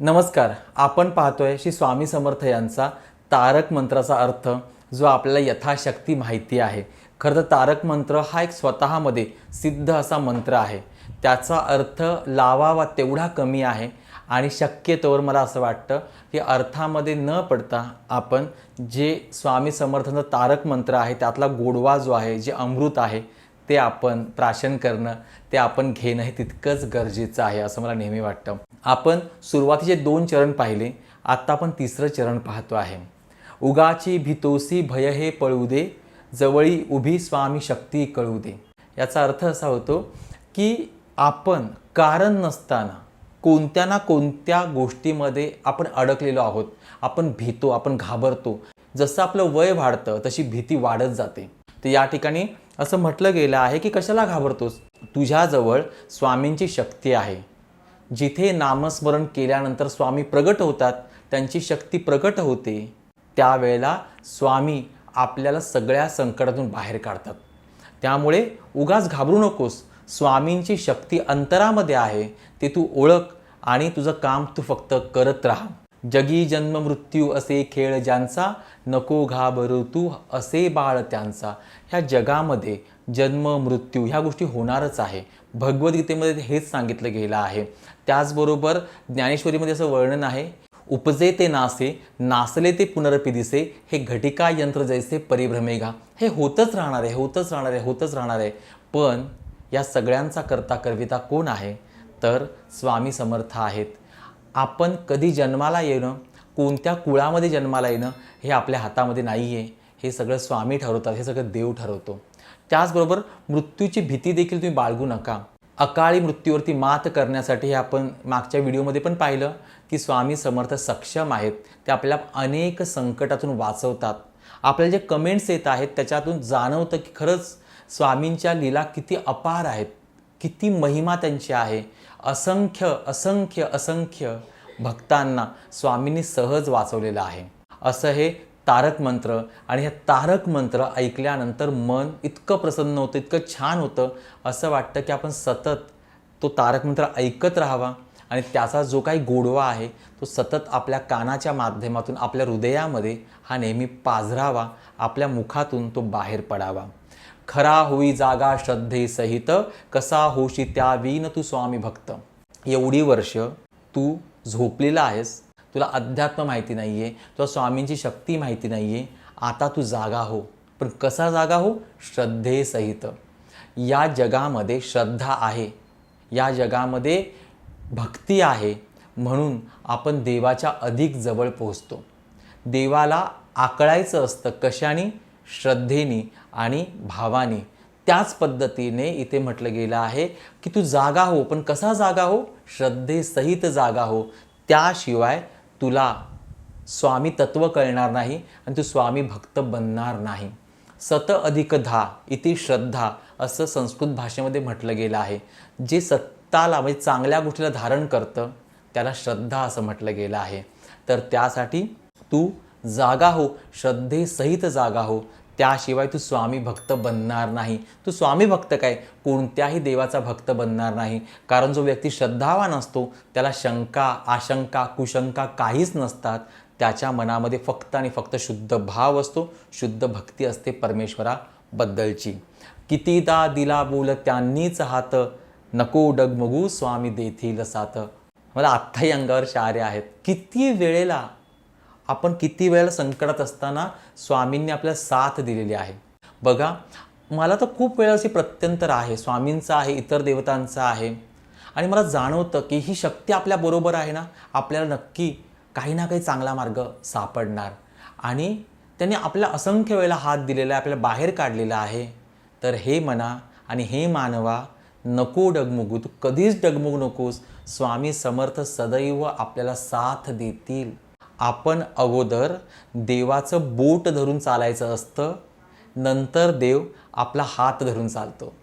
नमस्कार. आपण पाहतोय श्री स्वामी समर्थ यांचा तारक मंत्राचा अर्थ जो आपल्याला यथाशक्ती माहिती आहे. खरं तर तारक मंत्र हा एक स्वतःमध्ये सिद्ध असा मंत्र आहे. त्याचा अर्थ लावावा तेवढा कमी आहे आणि शक्यतोवर मला असं वाटतं की अर्थामध्ये न पडता आपण जे स्वामी समर्थांचं तारक मंत्र आहे त्यातला गोडवा जो आहे जे अमृत आहे ते आपण प्राशन करणं ते आपण घेणं हे तितकंच गरजेचं आहे असं मला नेहमी वाटतं. आपण सुरुवातीचे दोन चरण पाहिले आत्ता आपण तिसरं चरण पाहतो आहे. उगाची भितोसी भय हे पळू दे जवळी उभी स्वामी शक्ती कळू दे. याचा अर्थ असा होतो की आपण कारण नसताना कोणत्या ना कोणत्या गोष्टीमध्ये आपण अडकलेलो आहोत आपण भीतो आपण घाबरतो. जसं आपलं वय वाढतं तशी भीती वाढत जाते. तर या ठिकाणी असं म्हटलं गेलं आहे की कशाला घाबरतोस? तुझ्याजवळ स्वामींची शक्ती आहे. जिथे नामस्मरण केल्यानंतर स्वामी प्रगट होतात त्यांची शक्ती प्रगट होते त्यावेळेला स्वामी आपल्याला सगळ्या संकटातून बाहेर काढतात. त्यामुळे उगाच घाबरू नकोस. स्वामींची शक्ती अंतरामध्ये आहे. ते तू ओळख आणि तुझं काम तू फक्त करत राहा. जगी जन्म मृत्यू असे खेळ ज्यांचा नको घाबरू तू असे बाळ त्यांचा. ह्या जगामध्ये जन्म मृत्यू ह्या गोष्टी होणारच आहे. भगवद्गीतेमध्ये हेच सांगितलं गेलं आहे. त्याचबरोबर ज्ञानेश्वरीमध्ये असं वर्णन आहे उपजे ते नासे नासले ते पुनरपी दिसे हे घटिका यंत्र जैसे परिभ्रमेगा हे होतच राहणार आहे होतच राहणार आहे होतच राहणार आहे. पण या सगळ्यांचा करता करविता कोण आहे? तर स्वामी समर्थ आहेत. आपण कधी जन्माला येणं कोणत्या कुळामध्ये जन्माला येणं हे आपल्या हातामध्ये नाही आहे हे सगळं स्वामी ठरवतात हे सगळं देव ठरवतो. त्याचबरोबर मृत्यूची भीती देखील तुम्ही बाळगू नका. अकाळी मृत्यूवरती मात करण्यासाठी हे आपण मागच्या व्हिडिओमध्ये पण पाहिलं की स्वामी समर्थ सक्षम आहेत. ते आपल्याला अनेक संकटातून वाचवतात. आपल्याला जे कमेंट्स येत आहेत त्याच्यातून जाणवतं की खरंच स्वामींच्या लीला किती अपार आहेत. किती महिमा त्यांची आहे. असंख्य असंख्य असंख्य भक्तांना स्वामींनी सहज वाचवलेलं आहे. असं हे तारक मंत्र आणि हे तारक मंत्र ऐकल्यानंतर मन इतकं प्रसन्न होतं इतकं छान होतं असं वाटतं की आपण सतत तो तारक मंत्र ऐकत राहावा आणि त्याचा जो काही गोडवा आहे तो सतत आपल्या कानाच्या माध्यमातून आपल्या हृदयामध्ये हा नेहमी पाझरावा आपल्या मुखातून तो बाहेर पडावा. खरा होई जागा श्रद्धेसहित कसा होशी त्या विन तू स्वामी भक्त. एवढी वर्ष तू झोपलेला आहेस तुला अध्यात्म माहिती नाही आहे तुला स्वामींची शक्ती माहिती नाही आहे आता तू जागा हो. पण कसा जागा हो? श्रद्धेसहित. या जगामध्ये श्रद्धा आहे. या जगामध्ये भक्ती आहे. म्हणून आपण देवाच्या अधिक जवळ पोहोचतो. देवाला आकळायचं असतं कशाने? श्रद्धेने आणि भावाने. त्याच पद्धतीने इथे म्हटलं गेलं आहे की तू जागा हो पण कसा जागा हो? श्रद्धेसहित जागा हो. त्याशिवाय तुला स्वामी तत्व कळणार नाही आणि तू स्वामी भक्त बनणार नाही. सत अधिक धा इति श्रद्धा असं संस्कृत भाषेमध्ये म्हटलं गेलं आहे. जे सत्ताला म्हणजे चांगल्या गोष्टीला धारण करतं त्याला श्रद्धा असं म्हटलं गेलं आहे. तर त्यासाठी तू जागा हो श्रद्धेसहित जागा हो. त्याशिवाय तू स्वामी भक्त बनणार नाही. तू स्वामी भक्त काय? कोणत्याही देवाचा भक्त बनणार नाही. कारण जो व्यक्ती श्रद्धावान असतो त्याला शंका आशंका कुशंका काहीच नसतात. त्याच्या मनामध्ये फक्त आणि फक्त शुद्ध भाव असतो. शुद्ध भक्ती असते परमेश्वराबद्दलची. कितीदा दिला बोल त्यांनीच हात नको डगमगू स्वामी देतील साथ. मला आत्ताही अंगावर शारे आहेत. किती वेळेला आपण किती वेळेला संकटात असताना स्वामींनी आपल्याला साथ दिलेली आहे. बघा मला तर खूप वेळा अशी प्रत्यंतर आहे. स्वामींचं आहे इतर देवतांचं आहे. आणि मला जाणवतं की ही शक्ती आपल्याबरोबर आहे ना आपल्याला नक्की काही ना काही चांगला मार्ग सापडणार. आणि त्यांनी आपल्याला असंख्य वेळेला हात दिलेला आहे आपल्याला बाहेर काढलेला आहे. तर हे म्हणा आणि हे मानवा नको डगमगू तू कधीच डगमगू नकोस. स्वामी समर्थ सदैव आपल्याला साथ देतील. आपण अगोदर देवाचं बोट धरून चालायचं असतं नंतर देव आपला हात धरून चालतो.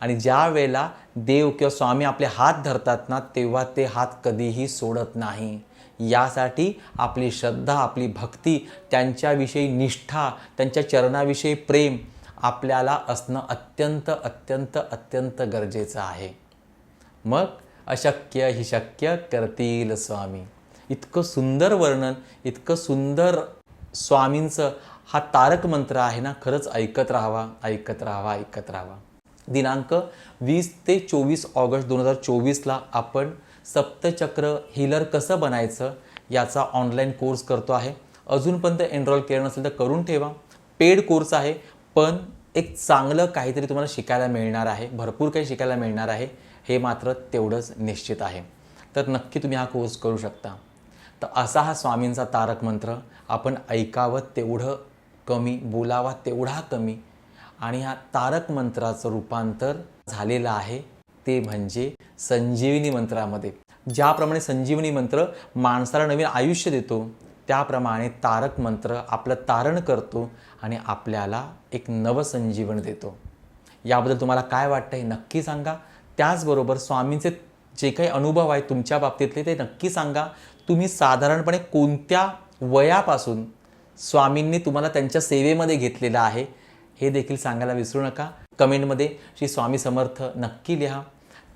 आणि ज्या वेळेला देव किंवा स्वामी आपले हात धरतात ना तेव्हा ते हात कधीही सोडत नाही. यासाठी आपली श्रद्धा आपली भक्ती त्यांच्याविषयी निष्ठा त्यांच्या चरणाविषयी प्रेम आपल्याला असणं अत्यंत अत्यंत अत्यंत गरजेचं आहे. मग अशक्य ही शक्य करतील स्वामी. इतकं सुंदर वर्णन इतकं सुंदर स्वामींचं हा तारक मंत्र आहे ना खरंच ऐकत राहावा ऐकत राहावा ऐकत राहावा. दिनांक वीस ते चोवीस ऑगस्ट दोन हजार चोवीसला आपण सप्तचक्र हिलर कसं बनायचं याचा ऑनलाईन कोर्स करतो आहे. अजूनपर्यंत एनरोल केलं नसेल तर करून ठेवा. पेड कोर्स आहे पण एक चांगलं काहीतरी तुम्हाला शिकायला मिळणार आहे भरपूर काही शिकायला मिळणार आहे हे मात्र तेवढंच निश्चित आहे. तर नक्की तुम्ही हा कोर्स करू शकता. तर असा हा स्वामींचा तारक मंत्र आपण ऐकावं तेवढं कमी बोलावा तेवढा कमी. आणि हा तारक मंत्राचं रूपांतर झालेलं आहे ते म्हणजे संजीवनी मंत्रामध्ये. ज्याप्रमाणे संजीवनी मंत्र माणसाला नवीन आयुष्य देतो त्याप्रमाणे तारक मंत्र आपलं तारण करतो आणि आपल्याला एक नवसंजीवन देतो. याबद्दल तुम्हाला काय वाटतं हे नक्की सांगा. त्याचबरोबर स्वामींचे जे काही अनुभव आहेत तुमच्या बाबतीतले ते नक्की सांगा. तुम्ही साधारणपणे कोणत्या वयापासून स्वामींनी तुम्हाला त्यांच्या सेवेमध्ये घेतलेलं आहे हे देखील सांगायला विसरू नका. कमेंटमध्ये श्री स्वामी समर्थ नक्की लिहा.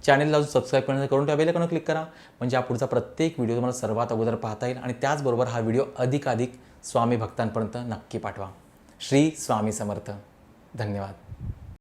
चॅनेलला अजून सबस्क्राईब करण्याचं करून ठेवा बेलकॉन क्लिक करा. म्हणजे हा पुढचा प्रत्येक व्हिडिओ तुम्हाला सर्वात अगोदर पाहता येईल आणि त्याचबरोबर हा व्हिडिओ अधिकाधिक स्वामी भक्तांपर्यंत नक्की पाठवा. श्री स्वामी समर्थ. धन्यवाद.